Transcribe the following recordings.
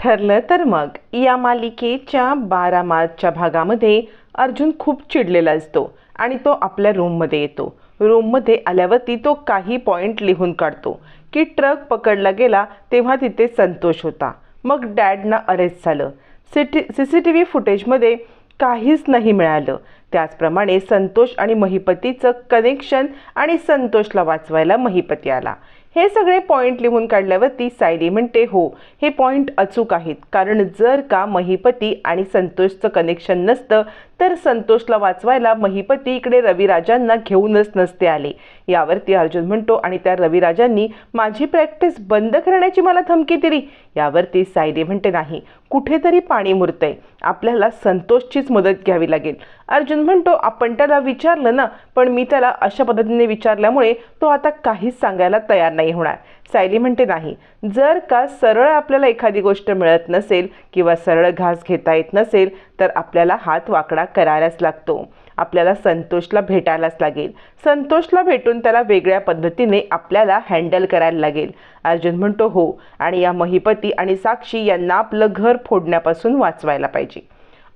ठरलं तर मग. या मालिकेच्या बारा मार्चच्या भागामध्ये अर्जुन खूप चिडलेला असतो आणि तो आपल्या रूममध्ये येतो. रूममध्ये आल्यावरती तो काही पॉईंट लिहून काढतो की ट्रक पकडला गेला तेव्हा तिथे संतोष होता. मग डॅडना अरेस्ट झालं. City C C T V फुटेजमध्ये काहीच नाही मिळालं. त्याचप्रमाणे संतोष आणि महिपतीचं कनेक्शन आणि संतोषला वाचवायला महिपती आला. हे सगळे पॉईंट लिहून काढल्यावरती सायली म्हणते हो हे पॉईंट अचूक आहेत. कारण जर का महिपती आणि संतोषचं कनेक्शन नसतं तर संतोषला वाचवायला महिपती इकडे रविराजांना घेऊनच नसते आले. यावरती अर्जुन म्हणतो आणि त्या रविराजांनी माझी प्रॅक्टिस बंद करण्याची मला धमकी दिली. यावरती सायली म्हणते नाही कुठेतरी पाणी मुरतंय. आपल्याला संतोषचीच मदत घ्यावी लागेल. अर्जुन म्हणतो आपण त्याला विचारलं ना पण मी त्याला अशा पद्धतीने विचारल्यामुळे तो आता काहीच सांगायला तयार नाही होणार. सायली म्हणते नाही. जर का सरळ आपल्याला एखादी गोष्ट मिळत नसेल किंवा सरळ घास घेता येत नसेल तर आपल्याला हात वाकडा करायलाच लागतो. आपल्याला संतोषला भेटायलाच लागेल. संतोषला भेटून त्याला वेगळ्या पद्धतीने आपल्याला हँडल करायला लागेल. अर्जुन म्हणतो हो. आणि या महिपती आणि साक्षी यांना आपलं घर फोडण्यापासून वाचवायला पाहिजे.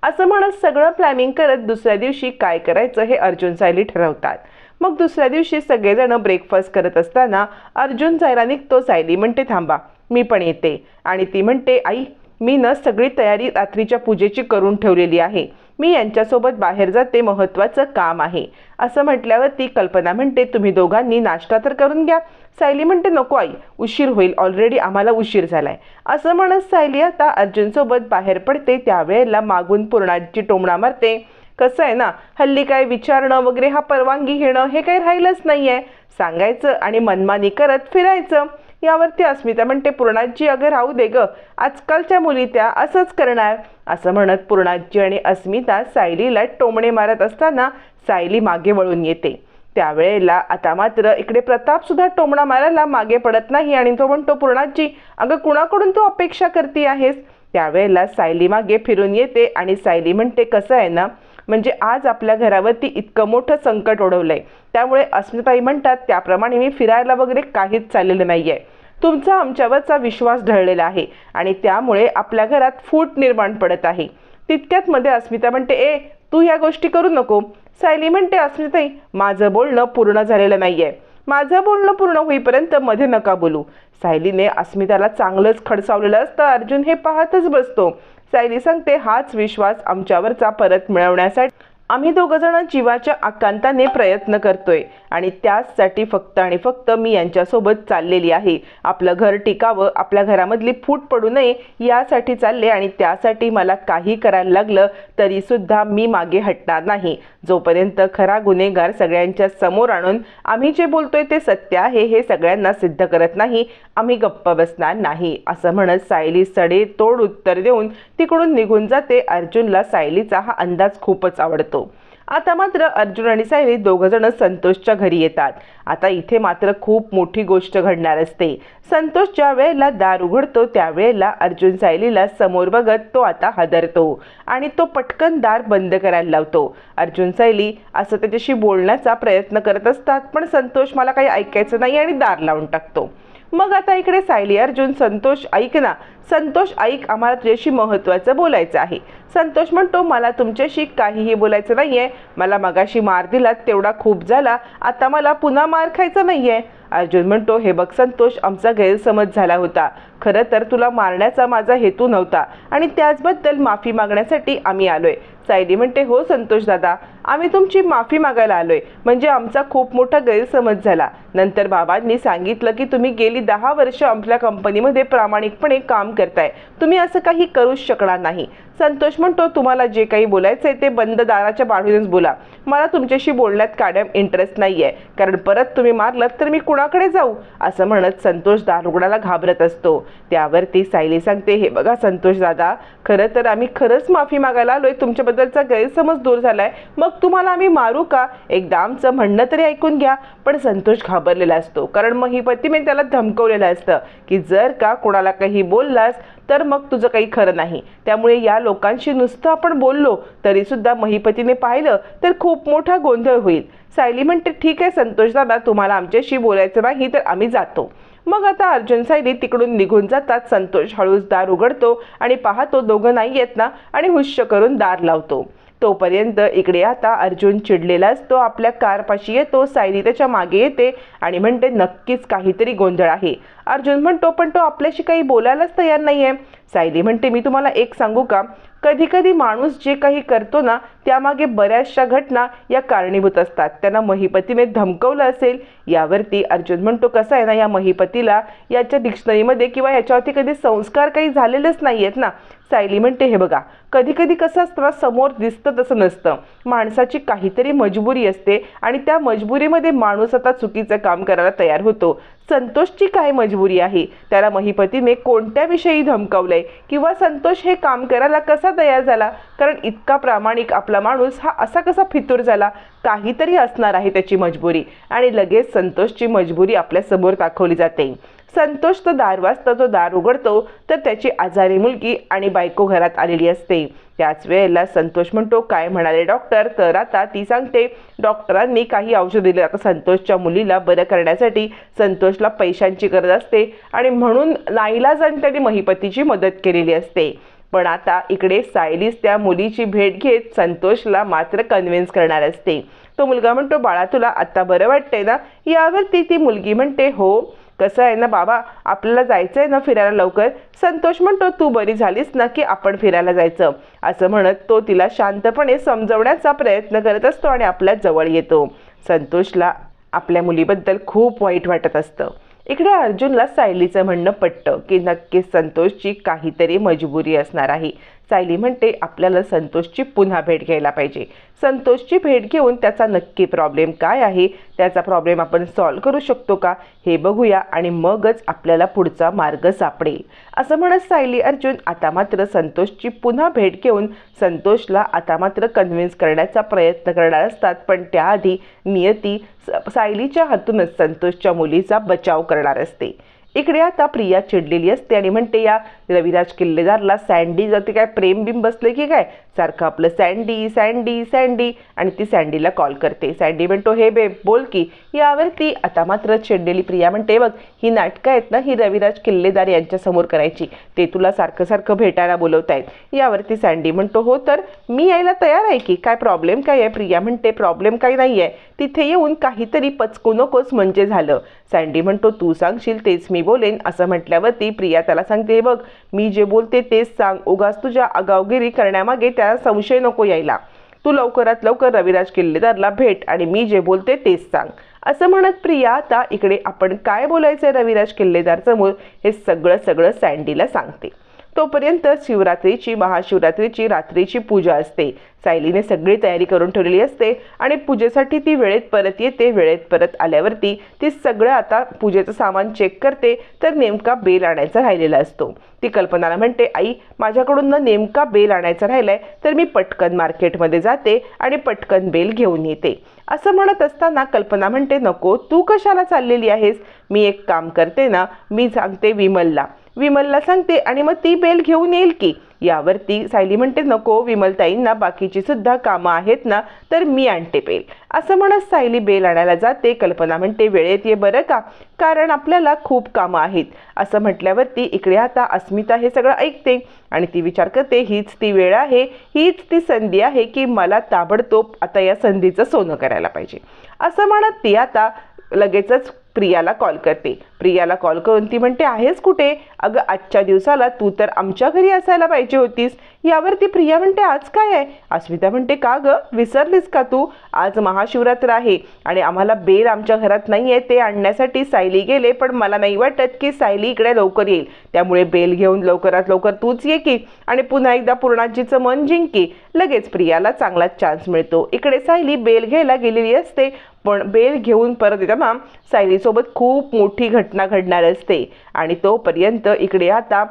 असं म्हणत सगळं प्लॅनिंग करत दुसऱ्या दिवशी काय करायचं हे अर्जुन सायली ठरवतात. मग दुसऱ्या दिवशी सगळेजण ब्रेकफास्ट करत असताना अर्जुन जायला निघतो. सायली म्हणते थांबा मी पण येते. आणि ती म्हणते आई मी न सगळी तयारी रात्रीच्या पूजेची करून ठेवलेली आहे. मी यांच्यासोबत बाहेर जाते महत्त्वाचं काम आहे. असं म्हटल्यावर ती कल्पना म्हणते तुम्ही दोघांनी नाश्ता तर करून घ्या. सायली म्हणते नको आई उशीर होईल ऑलरेडी आम्हाला उशीर झालाय. असं म्हणत सायली आता अर्जुनसोबत बाहेर पडते त्यावेळेला मागून पूर्णाची टोमणा मारते. कसं आहे ना हल्ली काय विचारणं वगैरे हा परवानगी घेणं हे काही राहिलंच नाही आहे सांगायचं आणि मनमानी करत फिरायचं. यावरती अस्मिता म्हणते पूर्णाजी अगं राहू दे ग. आजकालच्या मुली त्या असंच करणार. असं म्हणत पूर्णाजी आणि अस्मिता सायलीला टोमणे मारत असताना सायली मागे वळून येते. त्यावेळेला आता मात्र इकडे प्रतापसुद्धा टोमणा मारायला मागे पडत नाही आणि तो म्हणतो पूर्णाजी अगं कुणाकडून तू अपेक्षा करते आहेस? त्यावेळेला सायली मागे फिरून येते आणि सायली म्हणते कसं आहे ना म्हणजे आज आपल्या घरावरती इतकं मोठं संकट ओढवलं आहे त्यामुळे अस्मिताई म्हणतात त्याप्रमाणे मी फिरायला वगैरे काहीच चाललेलं नाही आहे तुमचा आमच्यावरचा विश्वास ढळलेला आहे आणि त्यामुळे आपल्या घरात फूट निर्माण पडत आहे. तितक्यात मध्ये अस्मिता म्हणते ए तू ह्या गोष्टी करू नको. सायली म्हणते अस्मिताई माझं बोलणं पूर्ण झालेलं नाही आहे माझं बोलणं पूर्ण होईपर्यंत मध्ये नका बोलू. सायलीने अस्मिताला चांगलंच खडसावलेलं असतं. अर्जुन हे पाहतच बसतो. सायली सांगते हाच विश्वास आमच्यावरचा परत मिळवण्यासाठी आम्ही दोघंजण जीवाच्या आकांताने प्रयत्न करतोय आणि त्याचसाठी फक्त आणि फक्त मी यांच्यासोबत चाललेली आहे. आपलं घर टिकावं आपल्या घरामधली फूट पडू नये यासाठी चालले आणि त्यासाठी मला काही करायला लागलं तरीसुद्धा मी मागे हटणार नाही. जोपर्यंत खरा गुन्हेगार सगळ्यांच्या समोर आणून आम्ही जे बोलतोय ते सत्य आहे हे सगळ्यांना सिद्ध करत नाही. आम्ही गप्प बसणार नाही असं म्हणत सायली सडे तोड उत्तर देऊन तिकडून निघून जाते. अर्जुनला सायलीचा हा अंदाज खूपच आवडतो. आता मात्र अर्जुन आणि सायली दोघंजण संतोषच्या घरी येतात. आता इथे मात्र खूप मोठी गोष्ट घडणार असते. संतोष ज्या वेळेला दार उघडतो त्यावेळेला अर्जुन सायलीला समोर बघत तो आता हादरतो आणि तो पटकन दार बंद करायला लावतो. अर्जुन सायली असं त्याच्याशी बोलण्याचा प्रयत्न करत असतात पण संतोष मला काही ऐकायचं नाही आणि दार लावून टाकतो. मग आता इकडे सायली अर्जुन संतोष ऐक ना. संतोष ऐक आम्हाला तुझ्याशी महत्त्वाचं बोलायचं आहे. संतोष म्हणतो मला तुमच्याशी काहीही बोलायचं नाही आहे मला मगाशी मार दिलात तेवढा खूप झाला. आता मला पुन्हा मार खायचा नाही आहे अर्जुन म्हणतो हे बघ संतोष आमचा गैरसमज झाला होता. खरं तर तुला मारण्याचा माझा हेतू नव्हता. आणि त्याचबद्दल माफी मागण्यासाठी आम्ही आलोय. सायली म्हणते हो संतोष दादा. आम्ही तुमची माफी मागायला आलोय. म्हणजे आमचा खूप मोठा गैरसमज झाला. नंतर बाबांनी सांगितलं की तुम्ही गेली दहा वर्ष आपल्या कंपनीमध्ये प्रामाणिकपणे काम करताय. तुम्ही असं काही करूच शकणार नाही. संतोष म्हणतो तुम्हाला जे काही बोलायचं आहे ते बंद दाराच्या बाजूनेच बोला. मला तुमच्याशी बोलण्यात कायम इंटरेस्ट नाही आहे कारण परत तुम्ही मारलं तर मी कुणाकडे जाऊ? असं म्हणत संतोष रुग्णाला घाबरत असतो. त्यावरती सायली सांगते हे बघा संतोष दादा खरं तर आम्ही खरंच माफी मागायला आलोय. तुमच्याबद्दलचा गैरसमज दूर झालाय. मग मग तुम्हाला आम्ही मारू का? एकदा आमचं म्हणणं तरी ऐकून घ्या पण संतोष घाबरलेला असतो. कारण महिपतीने त्याला धमकवलेलं असतं की जर का कोणाला काही बोललास तर मग तुझं काही खरं नाही. त्यामुळे या लोकांशी नुसतं आपण बोललो तरीसुद्धा महिपतीने पाहिलं तर खूप मोठा गोंधळ होईल. सायली म्हणते ठीक आहे संतोष दादा तुम्हाला आमच्याशी बोलायचं नाही तर आम्ही जातो. मग आता अर्जुन सायली तिकडून निघून जातात. संतोष हळूच दार उघडतो आणि पाहतो दोघं नाही येत ना आणि हुश्य करून दार लावतो. तोपर्यंत इकडे आता अर्जुन चिडलेला असतो आपल्या कारपाशी येतो सायली त्याच्यामागे येते आणि म्हणते नक्कीच काहीतरी गोंधळ आहे. अर्जुन म्हणतो पण तो आपल्याशी काही बोलायलाच तयार नाही आहे सायली म्हणते मी तुम्हाला एक सांगू का? कधी कधी माणूस जे काही करतो ना त्यामागे बऱ्याचशा घटना या कारणीभूत असतात. त्यांना महिपतीने धमकवलं असेल यावरती अर्जुन म्हणतो कसं आहे ना या महिपतीला याच्या डिक्शनरीमध्ये किंवा याच्यावरती कधी संस्कार काही झालेलेच नाही आहेत ना. सायली म्हणते हे बघा कधी कधी कसं असतं ना समोर दिसतं तसं नसतं. माणसाची काहीतरी मजबुरी असते आणि त्या मजबुरीमध्ये माणूस आता चुकीचं काम करायला तयार होतो. संतोषची काय मजबुरी आहे? त्याला महिपतीने कोणत्या विषयी धमकावलंय? किंवा संतोष हे काम करायला कसा तयार झाला? कारण इतका प्रामाणिक आपला माणूस हा असा कसा फितूर झाला? काहीतरी असणार आहे त्याची मजबुरी आणि लगेच संतोषची मजबुरी आपल्यासमोर दाखवली जाते. संतोष तो दार वाजता तो दार उघडतो तर त्याची आजारी मुलगी आणि बायको घरात आलेली असते. त्याच वेळेला संतोष म्हणतो काय म्हणाले डॉक्टर तर आता ती सांगते डॉक्टरांनी काही औषध दिले. आता संतोषच्या मुलीला बरं करण्यासाठी संतोषला पैशांची गरज असते आणि म्हणून नाईलाजाने त्यांनी महिपतीची मदत केलेली असते. पण आता इकडे सायलीस त्या मुलीची भेट घेत संतोषला मात्र कन्व्हिन्स करणार असते. तो मुलगा म्हणतो बाळा तुला आत्ता बरं वाटतंय ना? यावरती ती मुलगी म्हणते हो. कसं आहे ना बाबा आपल्याला जायचं आहे ना फिरायला लवकर संतोष म्हणतो तू बरी झालीस ना की आपण फिरायला जायचं. असं म्हणत तो तिला शांतपणे समजवण्याचा प्रयत्न करत असतो आणि आपल्या जवळ येतो. संतोषला आपल्या मुलीबद्दल खूप वाईट वाटत असतं. इकडे अर्जुनला सायलीचं म्हणणं पटतं की नक्कीच संतोषची काहीतरी मजबुरी असणार आहे. सायली म्हणते आपल्याला संतोषची पुन्हा भेट घ्यायला पाहिजे. संतोषची भेट घेऊन त्याचा नक्की प्रॉब्लेम काय आहे? त्याचा प्रॉब्लेम आपण सॉल्व करू शकतो का? हे बघूया आणि मगच आपल्याला पुढचा मार्ग सापडेल. असं म्हणत सायली अर्जुन आता मात्र संतोषची पुन्हा भेट घेऊन संतोषला आता मात्र कन्व्हिन्स करण्याचा प्रयत्न करणार असतात. पण त्याआधी नियती सायलीच्या हातूनच संतोषच्या मुलीचा बचाव करणार असते. इकडे आता प्रिया चिडलेली असते आणि म्हणते या रविराज किल्लेदारला सँडी जाते काय? प्रेम बिम बसले की काय? सारखं आपलं सँडी सँडी सँडी. आणि ती सँडीला कॉल करते. सँडी म्हणतो हे बे बोल की. यावरती आता मात्र चिडलेली प्रिया म्हणते बघ ही नाटकं आहेत ना ही रविराज किल्लेदार यांच्यासमोर करायची. ते तुला सारखं सारखं भेटायला बोलवत आहेत यावरती सँडी म्हणतो हो तर मी यायला तयार आहे की? काय प्रॉब्लेम काय आहे? प्रिया म्हणते प्रॉब्लेम काही नाही आहे तिथे येऊन काहीतरी पचकू नकोस म्हणजे झालं. सँडी म्हणतो तू सांगशील तेच मी बोलेन असं म्हटल्यावरती प्रिया त्याला सांगते बघ मी जे बोलते तेच सांग उगाच तुझ्या आगावगिरी करण्यामागे त्याला संशय नको यायला. तू लवकरात लवकर रविराज किल्लेदारला भेट आणि मी जे बोलते तेच सांग. असं म्हणत प्रिया आता इकडे आपण काय बोलायचं आहे रविराज किल्लेदार समोर हे सगळं सगळं सँडीला सांगते. तोपर्यंत शिवरात्रीची महाशिवरात्रीची रात्रीची पूजा असते. सायलीने सगळी तयारी करून ठेवलेली असते आणि पूजेसाठी ती वेळेत परत येते. वेळेत परत आल्यावरती ती सगळं आता पूजेचं सामान चेक करते तर नेमका बेल आणायचा राहिलेला असतो. ती कल्पनाला म्हणते आई माझ्याकडून ना नेमका बेल आणायचा राहिलाय तर मी पटकन मार्केटमध्ये जाते आणि पटकन बेल घेऊन येते. असं म्हणत असताना कल्पना म्हणते नको तू कशाला चाललेली आहेस? मी एक काम करते ना मी सांगते विमलला. विमलला सांगते आणि मग ती बेल घेऊन येईल की यावरती सायली म्हणते नको विमलताईंना बाकीची सुद्धा कामं आहेत ना तर मी आणते बेल. असं म्हणत सायली बेल आणायला जाते. कल्पना म्हणते वेळेत ये बरं का? कारण आपल्याला खूप कामं आहेत. असं म्हटल्यावरती इकडे आता अस्मिता हे सगळं ऐकते आणि ती विचार करते हीच ती वेळ आहे हीच ती संधी आहे की मला ताबडतोब आता या संधीचं सोनं करायला पाहिजे. असं म्हणत ती आता लगेचच प्रियाला कॉल करते. प्रियाला कॉल करून ती म्हणते आहेस कुठे? अगं आजच्या दिवसाला तू तर आमच्या घरी असायला पाहिजे होतीस. यावरती प्रिया म्हणते आज काय आहे? अस्मिता म्हणते का गं? विसरलीस का तू? आज महाशिवरात्र आहे आणि आम्हाला बेल आमच्या घरात नाही आहे ते आणण्यासाठी सायली गेले पण मला नाही वाटत की सायली इकडे लवकर येईल. त्यामुळे बेल घेऊन लवकरात लवकर तूच ये की आणि पुन्हा एकदा पूर्णाजीचं मन जिंकी. लगेच प्रियाला चांगला चान्स मिळतो. इकडे सायली बेल घ्यायला गेलेली असते पण बेल घेऊन परत येताना सायलीसोबत खूप मोठी घटना घटना घडणार असते. आणि तोपर्यंत इकडे आता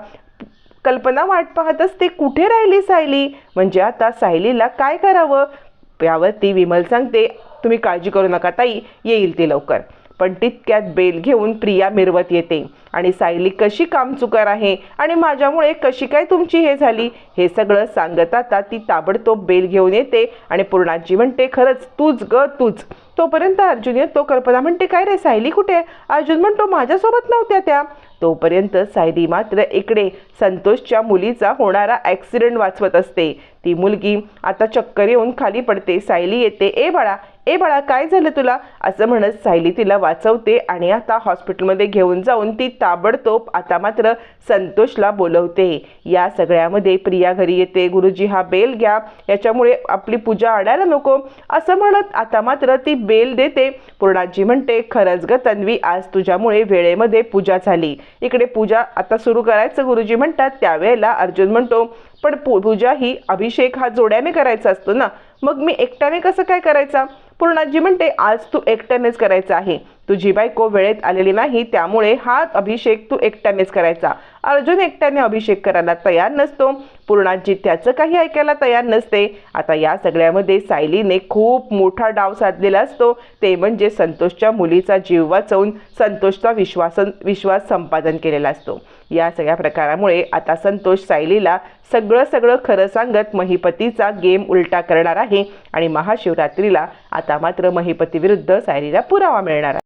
कल्पना वाट पाहत असते कुठे राहिली सायली? म्हणजे आता सायलीला काय करावं? यावरती विमल सांगते तुम्ही काळजी करू नका ताई येईल ती लवकर. पण तितक्यात बेल घेऊन प्रिया मिरवत येते. आणि सायली कशी कामचुकार आहे आणि माझ्यामुळे कशी काय तुमची हे झाली हे सगळं सांगत आता ती ताबडतोब बेल घेऊन येते आणि पूर्णाजी म्हणते खरंच तूच ग तूच. तोपर्यंत अर्जुन येतो कल्पना म्हणते काय रे सायली कुठे आहे? अर्जुन म्हणतो माझ्यासोबत नव्हत्या त्या. तोपर्यंत सायली मात्र इकडे संतोषच्या मुलीचा होणारा ॲक्सिडेंट वाचवत असते. ती मुलगी आता चक्कर येऊन खाली पडते. सायली येते ए बाळा ए बाळा काय झालं तुला? असं म्हणत सायली तिला वाचवते आणि आता हॉस्पिटलमध्ये घेऊन जाऊन ती ताबडतोब आता मात्र संतोषला बोलवते. या सगळ्यामध्ये प्रिया घरी येते. गुरुजी हा बेल घ्या. याच्यामुळे आपली पूजा आणायला नको. असं म्हणत आता मात्र ती बेल देते. पूर्णाजी म्हणते खरंच ग तन्वी आज तुझ्यामुळे वेळेमध्ये पूजा झाली. इकडे पूजा आता सुरू करायचं. गुरुजी म्हणतात त्यावेळेला अर्जुन म्हणतो पण पूजा ही अभिषेक हा जोड्याने करायचा असतो ना? मग मी एकट्याने कसं काय करायचा? पूर्णाजी म्हणते आज तू एकट्यानेच करायचा आहे. तुझी बायको वेळेत आलेली नाही त्यामुळे हा अभिषेक तू एकट्यानेच करायचा. अर्जुन एकट्याने अभिषेक करायला तयार नसतो. पूर्णाजी त्याचं काही ऐकायला तयार नसते. आता या सगळ्यामध्ये सायलीने खूप मोठा डाव साधलेला असतो. ते म्हणजे संतोषच्या मुलीचा जीव वाचवून संतोषचा विश्वासन विश्वास संपादन केलेला असतो. या सगळ्या प्रकारामुळे आता संतोष सायलीला सगळं सगळं खरं सांगत महिपतीचा गेम उलटा करणार आहे आणि महाशिवरात्रीला आता मात्र महिपती विरुद्ध सायलीला पुरावा मिळणार आहे.